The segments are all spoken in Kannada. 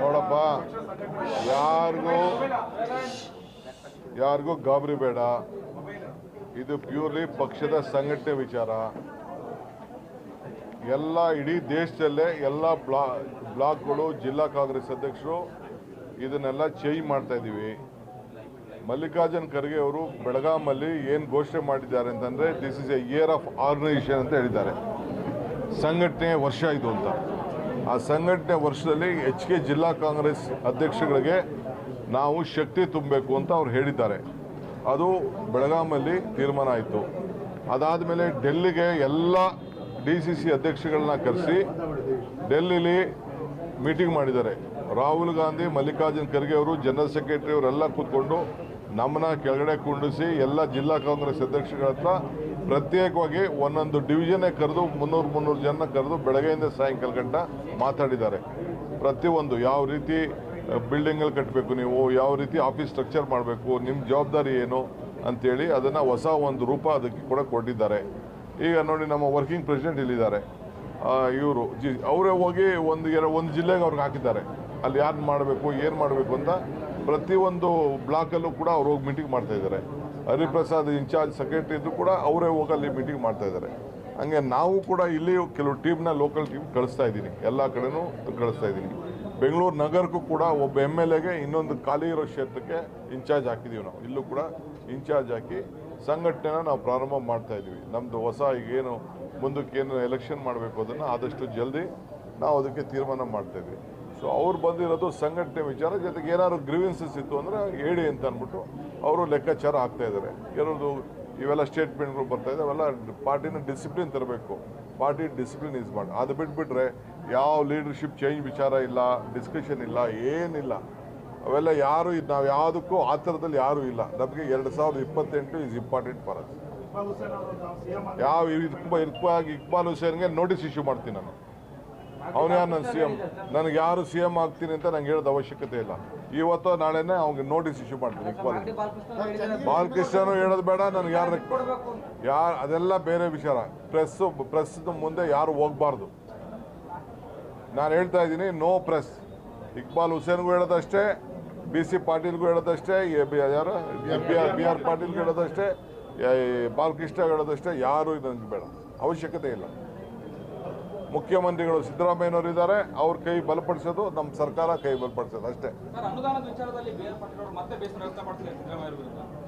ನೋಡಪ್ಪ, ಯಾರಿಗೂ ಯಾರಿಗೂ ಗಾಬರಿ ಬೇಡ. ಇದು ಪ್ಯೂರ್ಲಿ ಪಕ್ಷದ ಸಂಘಟನೆ ವಿಚಾರ. ಎಲ್ಲ ಇಡೀ ದೇಶದಲ್ಲೇ ಎಲ್ಲ ಬ್ಲಾ, ಬ್ಲಾಕ್ಗಳು, ಜಿಲ್ಲಾ ಕಾಂಗ್ರೆಸ್ ಅಧ್ಯಕ್ಷರು ಇದನ್ನೆಲ್ಲ ಚೇಂಜ್ ಮಾಡ್ತಾ ಇದ್ದೀವಿ. ಮಲ್ಲಿಕಾರ್ಜುನ್ ಖರ್ಗೆ ಅವರು ಬೆಳಗಾಮಲ್ಲಿ ಏನು ಘೋಷಣೆ ಮಾಡಿದ್ದಾರೆ ಅಂತಂದರೆ this is a year of organisation ಅಂತ ಹೇಳಿದ್ದಾರೆ. ಸಂಘಟನೆ ವರ್ಷ ಇದು ಅಂತ. ಆ ಸಂಘಟನೆ ವರ್ಷದಲ್ಲಿ ಎಚ್ ಕೆ ಜಿಲ್ಲಾ ಕಾಂಗ್ರೆಸ್ ಅಧ್ಯಕ್ಷಗಳಿಗೆ ನಾವು ಶಕ್ತಿ ತುಂಬಬೇಕು ಅಂತ ಅವ್ರು ಹೇಳಿದ್ದಾರೆ. ಅದು ಬೆಳಗಾಮಲ್ಲಿ ತೀರ್ಮಾನ ಆಯಿತು. ಅದಾದ ಮೇಲೆ ಡೆಲ್ಲಿಗೆ ಎಲ್ಲ ಡಿ ಸಿ ಸಿ ಅಧ್ಯಕ್ಷಗಳನ್ನ ಕರೆಸಿ ಡೆಲ್ಲಿಲಿ ಮೀಟಿಂಗ್ ಮಾಡಿದ್ದಾರೆ. ರಾಹುಲ್ ಗಾಂಧಿ, ಮಲ್ಲಿಕಾರ್ಜುನ್ ಖರ್ಗೆ ಅವರು, ಜನರಲ್ ಸೆಕ್ರೆಟರಿ ಅವರೆಲ್ಲ ಕೂತ್ಕೊಂಡು ನಮ್ಮನ್ನ ಕೆಳಗಡೆ ಕುಂಡಿಸಿ ಎಲ್ಲ ಜಿಲ್ಲಾ ಕಾಂಗ್ರೆಸ್ ಅಧ್ಯಕ್ಷಗಳ ಹತ್ರ ಪ್ರತ್ಯೇಕವಾಗಿ ಒಂದೊಂದು ಡಿವಿಷನ್ನೇ ಕರೆದು ಮುನ್ನೂರು ಮುನ್ನೂರು ಜನ ಕರೆದು ಬೆಳಗ್ಗೆಯಿಂದ ಸಾಯಂಕಾಲ ಗಂಟ ಮಾತಾಡಿದ್ದಾರೆ. ಪ್ರತಿಯೊಂದು ಯಾವ ರೀತಿ ಬಿಲ್ಡಿಂಗಲ್ಲಿ ಕಟ್ಟಬೇಕು ನೀವು, ಯಾವ ರೀತಿ ಆಫೀಸ್ ಸ್ಟ್ರಕ್ಚರ್ ಮಾಡಬೇಕು ನಿಮ್ಮ ಜವಾಬ್ದಾರಿ ಏನು ಅಂತೇಳಿ ಅದನ್ನು ಹೊಸ ಒಂದು ರೂಪ ಅದಕ್ಕೆ ಕೂಡ ಕೊಟ್ಟಿದ್ದಾರೆ. ಈಗ ನೋಡಿ ನಮ್ಮ ವರ್ಕಿಂಗ್ ಪ್ರೆಸಿಡೆಂಟ್ ಇಲ್ಲಿದ್ದಾರೆ. ಇವರು, ಜಿ, ಅವರೇ ಹೋಗಿ ಒಂದು ಎರಡು, ಒಂದು ಜಿಲ್ಲೆಗೆ ಅವ್ರಿಗೆ ಹಾಕಿದ್ದಾರೆ. ಅಲ್ಲಿ ಯಾರು ಮಾಡಬೇಕು, ಏನು ಮಾಡಬೇಕು ಅಂತ ಪ್ರತಿಯೊಂದು ಬ್ಲಾಕಲ್ಲೂ ಕೂಡ ಅವ್ರು ಹೋಗಿ ಮೀಟಿಂಗ್ ಮಾಡ್ತಾ ಇದ್ದಾರೆ ಹರಿಪ್ರಸಾದ್ ಇನ್ಚಾರ್ಜ್ ಸೆಕ್ರೆಟರಿ ಇದ್ರು ಕೂಡ ಅವರೇ ಹೋಗಿ ಅಲ್ಲಿ ಮೀಟಿಂಗ್ ಮಾಡ್ತಾ ಇದ್ದಾರೆ ಹಂಗೆ ನಾವು ಕೂಡ ಇಲ್ಲಿ ಕೆಲವು ಟೀಮ್ನ ಲೋಕಲ್ ಟೀಮ್ ಕಳಿಸ್ತಾ ಇದ್ದೀನಿ. ಎಲ್ಲ ಕಡೆನೂ ಕಳಿಸ್ತಾ ಇದ್ದೀನಿ. ಬೆಂಗಳೂರು ನಗರಕ್ಕೂ ಕೂಡ ಒಬ್ಬ ಎಂ ಎಲ್ ಎಗೆ ಇನ್ನೊಂದು ಖಾಲಿ ಇರೋ ಕ್ಷೇತ್ರಕ್ಕೆ ಇನ್ಚಾರ್ಜ್ ಹಾಕಿದ್ದೀವಿ ನಾವು. ಇಲ್ಲೂ ಕೂಡ ಇನ್ಚಾರ್ಜ್ ಹಾಕಿ ಸಂಘಟನೆನ ನಾವು ಪ್ರಾರಂಭ ಮಾಡ್ತಾ ಇದ್ದೀವಿ. ನಮ್ಮದು ಹೊಸ ಈಗೇನು ಮುಂದಕ್ಕೆ ಏನು ಎಲೆಕ್ಷನ್ ಮಾಡಬೇಕು ಅದನ್ನು ಆದಷ್ಟು ಜಲ್ದಿ ನಾವು ಅದಕ್ಕೆ ತೀರ್ಮಾನ ಮಾಡ್ತಾ ಸೊ ಅವ್ರು ಬಂದಿರೋದು ಸಂಘಟನೆ ವಿಚಾರ ಜೊತೆಗೆ ಏನಾದ್ರು ಗ್ರೀವೆನ್ಸಸ್ ಇತ್ತು ಅಂದರೆ ಹೇಳಿ ಅಂತ ಅಂದ್ಬಿಟ್ಟು ಅವರು ಲೆಕ್ಕಾಚಾರ ಆಗ್ತಾ ಇದ್ದಾರೆ ಕೆಲವ್ರದ್ದು ಇವೆಲ್ಲ ಸ್ಟೇಟ್ಮೆಂಟ್ಗಳು ಬರ್ತಾ ಇದೆ ಅವೆಲ್ಲ ಪಾರ್ಟಿನ ಡಿಸಿಪ್ಲಿನ್ ತರಬೇಕು. ಪಾರ್ಟಿ ಡಿಸಿಪ್ಲಿನ್ ಇಸ್ ಮಾಡಿ ಅದು ಬಿಟ್ಬಿಟ್ರೆ ಯಾವ ಲೀಡರ್ಶಿಪ್ ಚೇಂಜ್ ವಿಚಾರ ಇಲ್ಲ ಡಿಸ್ಕಷನ್ ಇಲ್ಲ ಏನಿಲ್ಲ. ಅವೆಲ್ಲ ಯಾರು ಇದು ನಾವು ಯಾವುದಕ್ಕೂ ಆ ಥರದಲ್ಲಿ ಯಾರೂ ಇಲ್ಲ. ನಮಗೆ ಎರಡು ಸಾವಿರದ ಇಪ್ಪತ್ತೆಂಟು ಇಸ್ ಇಂಪಾರ್ಟೆಂಟ್ ಫಾರ್ ಅಸ್ ಯಾವ ಇಕ್ಬಾ ಇಕ್ಬಾಲ್ ಹುಸೇನ್ಗೆ ನೋಟಿಸ್ ಇಶ್ಯೂ ಮಾಡ್ತೀನಿ ನಾನು. ಅವನು ಯಾರು ನನ್ನ ಸಿ ಎಂ ನನಗೆ ಯಾರು ಸಿ ಎಂ ಆಗ್ತೀನಿ ಅಂತ ನಂಗೆ ಹೇಳೋದು ಅವಶ್ಯಕತೆ ಇಲ್ಲ. ಇವತ್ತು ನಾಳೆನೇ ಅವ್ನಿಗೆ ನೋಟಿಸ್ ಇಶ್ಯೂ ಮಾಡ್ತೀನಿ ಇಕ್ಬಾಲ್. ಬಾಲಕೃಷ್ಣನು ಹೇಳೋದು ಬೇಡ ನನಗೆ ಯಾರು ಯಾರು ಅದೆಲ್ಲ ಬೇರೆ ವಿಚಾರ. ಪ್ರೆಸ್ ಪ್ರೆಸ್ ಮುಂದೆ ಯಾರು ಹೋಗ್ಬಾರ್ದು. ನಾನು ಹೇಳ್ತಾ ಇದ್ದೀನಿ ನೋ ಪ್ರೆಸ್ ಇಕ್ಬಾಲ್ ಹುಸೇನ್ಗೂ ಹೇಳೋದಷ್ಟೇ ಬಿ ಸಿ ಪಾಟೀಲ್ಗೂ ಹೇಳೋದಷ್ಟೇ ಎ ಬಿ ಯಾರು? ಬಿ ಆರ್ ಬಿ ಆರ್ ಪಾಟೀಲ್ಗೂ ಹೇಳೋದಷ್ಟೇ ಬಾಲಕೃಷ್ಣ ಹೇಳೋದಷ್ಟೇ ಯಾರು ನನಗೆ ಬೇಡ. ಅವಶ್ಯಕತೆ ಇಲ್ಲ. ಮುಖ್ಯಮಂತ್ರಿಗಳು ಸಿದ್ದರಾಮಯ್ಯನವರು ಇದ್ದಾರೆ ಅವ್ರ ಕೈ ಬಲಪಡಿಸೋದು ನಮ್ಮ ಸರ್ಕಾರ ಕೈ ಬಲಪಡಿಸೋದು ಅಷ್ಟೇ.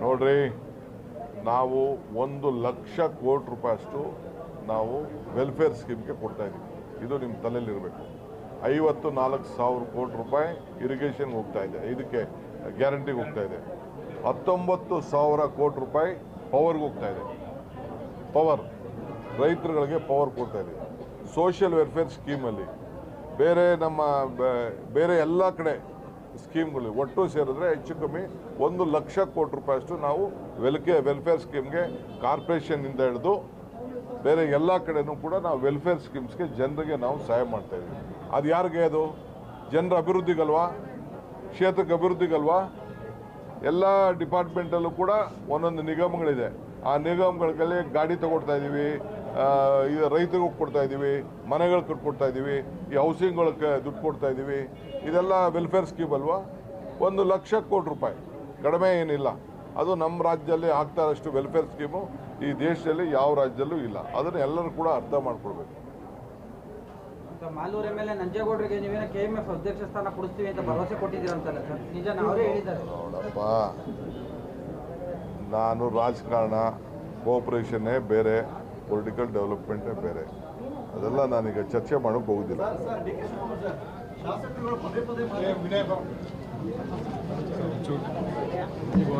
ನೋಡ್ರಿ ನಾವು ಒಂದು ಲಕ್ಷ ಕೋಟಿ ರೂಪಾಯಿಯಷ್ಟು ನಾವು ವೆಲ್ಫೇರ್ ಸ್ಕೀಮ್ಗೆ ಕೊಡ್ತಾ ಇದ್ದೀವಿ ಇದು ನಿಮ್ಮ ತಲೆಯಲ್ಲಿರಬೇಕು ಐವತ್ತು ನಾಲ್ಕು ಸಾವಿರ ಕೋಟಿ ರೂಪಾಯಿ ಇರಿಗೇಷನ್ಗೆ ಹೋಗ್ತಾ ಇದೆ. ಇದಕ್ಕೆ ಗ್ಯಾರಂಟಿಗೆ ಹೋಗ್ತಾ ಇದೆ. ಹತ್ತೊಂಬತ್ತು ಸಾವಿರ ಕೋಟಿ ರೂಪಾಯಿ ಪವರ್ಗೆ ಹೋಗ್ತಾ ಇದೆ. ಪವರ್ ರೈತರುಗಳಿಗೆ ಪವರ್ ಕೊಡ್ತಾ ಇದೆ. ಸೋಷಿಯಲ್ ವೆಲ್ಫೇರ್ ಸ್ಕೀಮಲ್ಲಿ ಬೇರೆ ನಮ್ಮ ಬೇರೆ ಎಲ್ಲ ಕಡೆ ಸ್ಕೀಮ್ಗಳು ಒಟ್ಟು ಸೇರಿದ್ರೆ ಹೆಚ್ಚು ಕಮ್ಮಿ ಒಂದು ಲಕ್ಷ ಕೋಟಿ ರೂಪಾಯಿಷ್ಟು ನಾವು ವೆಲ್ಕೆ ವೆಲ್ಫೇರ್ ಸ್ಕೀಮ್ಗೆ ಕಾರ್ಪೊರೇಷನ್ನಿಂದ ಹಿಡಿದು ಬೇರೆ ಎಲ್ಲ ಕಡೆನೂ ಕೂಡ ನಾವು ವೆಲ್ಫೇರ್ ಸ್ಕೀಮ್ಸ್ಗೆ ಜನರಿಗೆ ನಾವು ಸಹಾಯ ಮಾಡ್ತಾ ಇದ್ದೀವಿ. ಅದು ಯಾರಿಗೆ ಅದು? ಜನರ ಅಭಿವೃದ್ಧಿಗಲ್ವಾ? ಕ್ಷೇತ್ರಕ್ಕೆ ಅಭಿವೃದ್ಧಿಗಲ್ವಾ? ಎಲ್ಲ ಡಿಪಾರ್ಟ್ಮೆಂಟಲ್ಲೂ ಕೂಡ ಒಂದೊಂದು ನಿಗಮಗಳಿದೆ. ಆ ನಿಗಮಗಳಲ್ಲಿ ಗಾಡಿ ತಗೊಳ್ತಾ ಇದ್ದೀವಿ. ಇದು ರೈತರಿಗೂ ಕೊಡ್ತಾ ಇದ್ದೀವಿ ಮನೆಗಳು ಕಟ್ಕೊಡ್ತಾ ಇದ್ದೀವಿ ಈ ಹೌಸಿಂಗ್ಗಳಿಗೆ ದುಡ್ಡು ಕೊಡ್ತಾ ಇದ್ದೀವಿ. ಇದೆಲ್ಲ ವೆಲ್ಫೇರ್ ಸ್ಕೀಮ್ ಅಲ್ವಾ? ಒಂದು ಲಕ್ಷ ಕೋಟಿ ರೂಪಾಯಿ ಕಡಿಮೆ ಏನಿಲ್ಲ. ಅದು ನಮ್ಮ ರಾಜ್ಯದಲ್ಲಿ ಆಗ್ತಾ ಇರೋಷ್ಟು ವೆಲ್ಫೇರ್ ಸ್ಕೀಮು ಈ ದೇಶದಲ್ಲಿ ಯಾವ ರಾಜ್ಯದಲ್ಲೂ ಇಲ್ಲ. ಅದನ್ನು ಎಲ್ಲರೂ ಕೂಡ ಅರ್ಥ ಮಾಡ್ಕೊಳ್ಬೇಕು. ಮಾಲೂರು ಎಂ ಎಲ್ ಎ ನಂಜೇಗೌಡರಿಗೆ ನೀವೇನೋ ಕೆ ಎಂ ಎಫ್ ಅಧ್ಯಕ್ಷ ಸ್ಥಾನ ಕೊಡಿಸ್ತೀವಿ ಅಂತ ಭರವಸೆ ಕೊಟ್ಟಿದ್ದೀರಂತಲ್ಲ ಸರ್? ನಿಜ ಅವರೇ ಹೇಳಿದ್ದಾರೆ. ನೋಡಪ್ಪ ನಾನು ರಾಜಕಾರಣ ಕೋಪರೇಷನ್ನೇ ಬೇರೆ. ಪೊಲಿಟಿಕಲ್ ಡೆವಲಪ್ಮೆಂಟೇ ಬೇರೆ. ಅದೆಲ್ಲ ನಾನೀಗ ಚರ್ಚೆ ಮಾಡೋಕೆ ಹೋಗುದಿಲ್ಲ.